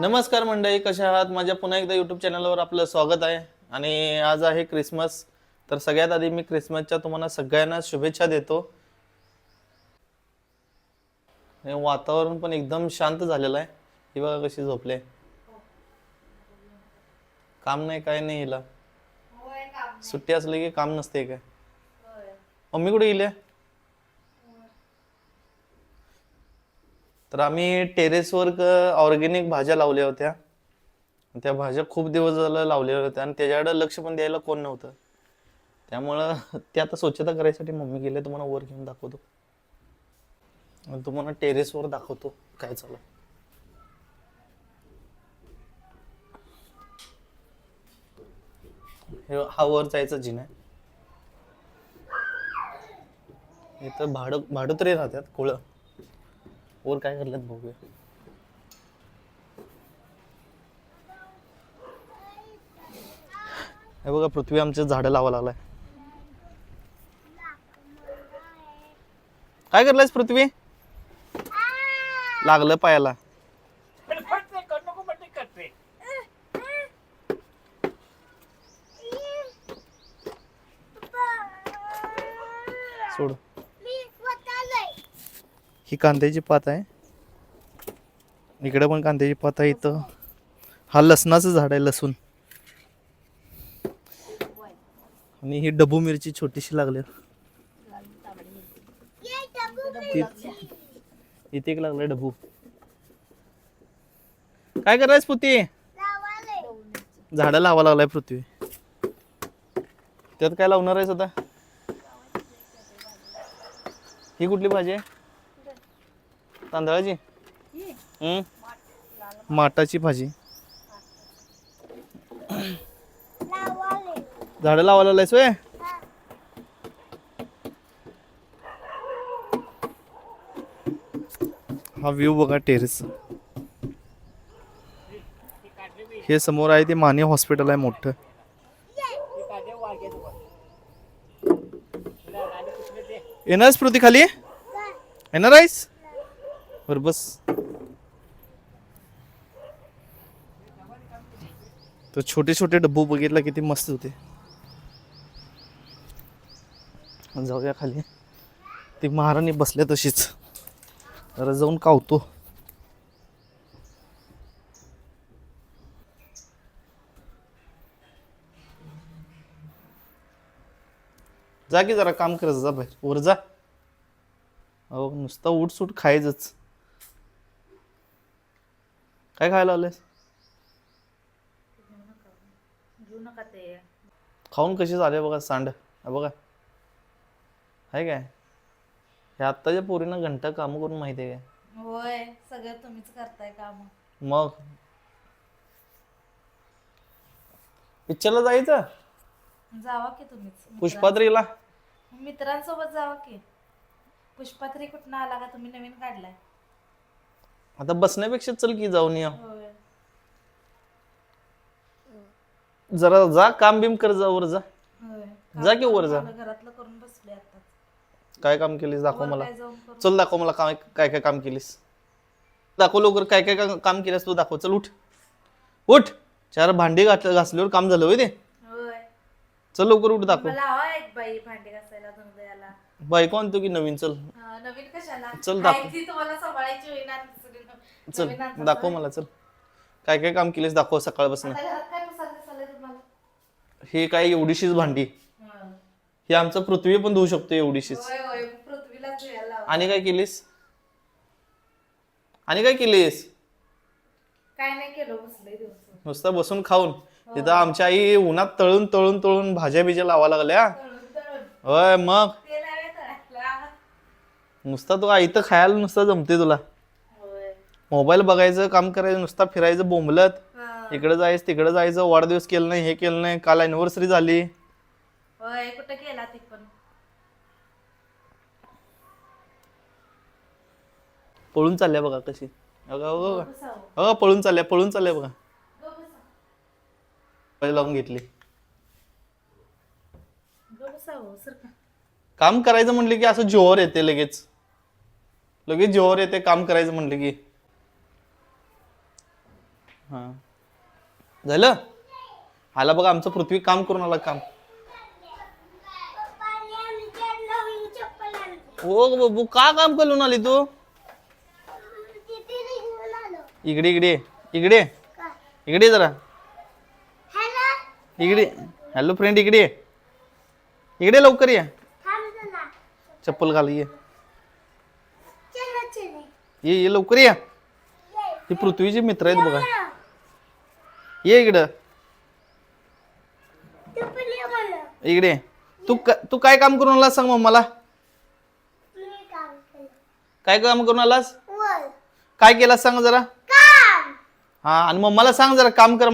नमस्कार मंडळी कशा आहात? माझ्या पुन्हा एकदा यूट्यूब चॅनलवर आपलं स्वागत आहे. आणि आज आहे क्रिसमस तर सगळ्यात आधी मी क्रिसमसच्या तुम्हाला सगळ्यांना शुभेच्छा देतो. वातावरण पण एकदम शांत झालेलं आहे. ही बघा कशी झोपले. काम नाही काय नाही हिला. सुट्टी असली की काम नसते काय? मम्मी कुठे गेली? तर आम्ही टेरेसवर ऑर्गेनिक भाज्या लावल्या होत्या. त्या भाज्या खूप दिवस झालं लावलेल्या होत्या आणि त्याच्याकडे लक्ष पण द्यायला कोण नव्हतं. त्यामुळं ते आता स्वच्छता करायसाठी मम्मी गेले तुम्हाला वर घेऊन दाखवतो. आणि तुम्हाला टेरेसवर दाखवतो काय चालू हे हा वर जायचा जिन आहे. इथं भाडं भाडं तरी राहतात कोळं. वर काय करल्यात बघूया. हे बघा पृथ्वी आमचे झाडं लावा लागलाय काय करलायस पृथ्वी? लागलं पायाला. सोड. ही कांद्याची पात आहे. इकडे पण कांद्याची पात आहे इथं. हा लसणाचं झाड आहे लसूण. आणि ही डबू मिरची छोटीशी लागली. इथे एक लागलाय डबू काय करायच पृथ्वी झाडं लावा लागलाय पृथ्वी. त्यात काय लावणार आहेस आता? ही कुठली भाजी आहे? तांदळाची? हम्म? माटाची भाजी. झाडं लावायला लागलायस होय? हा. व्ह्यू बघा टेरेस हे समोर आहे ते माने हॉस्पिटल आहे मोठं. येणार स्मृती खाली? येणार आहेस? बर बस। तर छोटे छोटे डब्बू बघितला किती मस्त होते. जाऊया खाली. ती महाराणी बसल्या तशीच. जरा जाऊन कावतो. जा की जरा काम करत जा बाहेर. वर जा. अहो नुसता उठ सूट खायचंच. काय खायला आलेस? घेऊ नका ते खाऊन कशी झाले बघा सांड. हा बघा. आहे काय? हे आत्ताच्या पोरीनं घंटा काम करून माहिती आहे काय? होय सगळं तुम्हीच करताय काम. मग? पिक्चरला जायचं? जावा की तुम्हीच. मित्रां- पुष्पात्रीला मित्रांसोबत जावा की. पुष्पात्री कुठनं आला का? तुम्ही नवीन काढलाय. आता बसण्यापेक्षा चल की जाऊन या. जरा जा काम बिम कर जा वर जा. जा की वर जा. झालं, घरातलं करून बसले आता काय काम केलीस? दाखव मला. चल दाखव मला काय काय काय काम केलीस. दाखव लवकर काय काय का- काम केलंस तू दाखव. चल उठ. उठ. चार भांडी घात घासल्यावर काम झालं होय ते. होय. चल लवकर उठ दाखव. मला हवा एक बाई भांडी घासायला धुंदयाला बायको आणतो की नवीन? चल. नवीन कशाला? चल दाखव. आहे ती तुम्हाला सांभाळायची होईना. चल नवीन दाखव. मला चल. काय काय काम केलीस दाखव सकाळपासून. आता घरात काय तुम्हाला? हे काय एवढीशीच भांडी. हं. ही आमचं पृथ्वी पण धुवू शकतो एवढीशीच. होय होय पृथ्वीलाच धुयायला लावा. आणि काय केलीस? आणि काय केलीस? काय नाही केलं बसलंय दिवस नुसतं बसून खाऊन. तिथं आमच्या आई उन्हात तळून तळून तळून भाज्या बिज्या लावा लागल्या. तळून तळून. होय मग? ते नाही तळायला नुसता तू इथं खायला नुसतं जमते तुला. मोबाईल बघायचं काम करायचं नुसता फिरायचं बोंबलत. इकडे जायचं तिकडे जायचं वाढदिवस केलं नाही हे केलं नाही काल अॅनिव्हर्सरी झाली. होय कुठं केला ते पण? पळून चालल्या बघा कशी. बसावं. बघा पळून चालल्या पळून चालल्या बघा. पहिले लावून घेतली. काम करायचं म्हटलं की असं जोर येते लगेच. लगेच जोर येते काम करायचं म्हटलं की. हा. झालं? आला बघा आमचं पृथ्वी काम करून आला काम. हो बाबू का काम करून आली तू? इकडे इकडे इकडे. इकडे ये जरा. इकडे. हॅलो फ्रेंड इकडे. ये. इकडे लवकर ये. चप्पल घाल ये. ये ये लवकर ये. ही पृथ्वीचे मित्र आहेत बघा. ये इकडं. इकडे. तू तू काय काम करून आलास सांग मग मला? काय काम करून आलास? काय केलास सांग जरा. हा आणि मग मला सांग जरा काम कर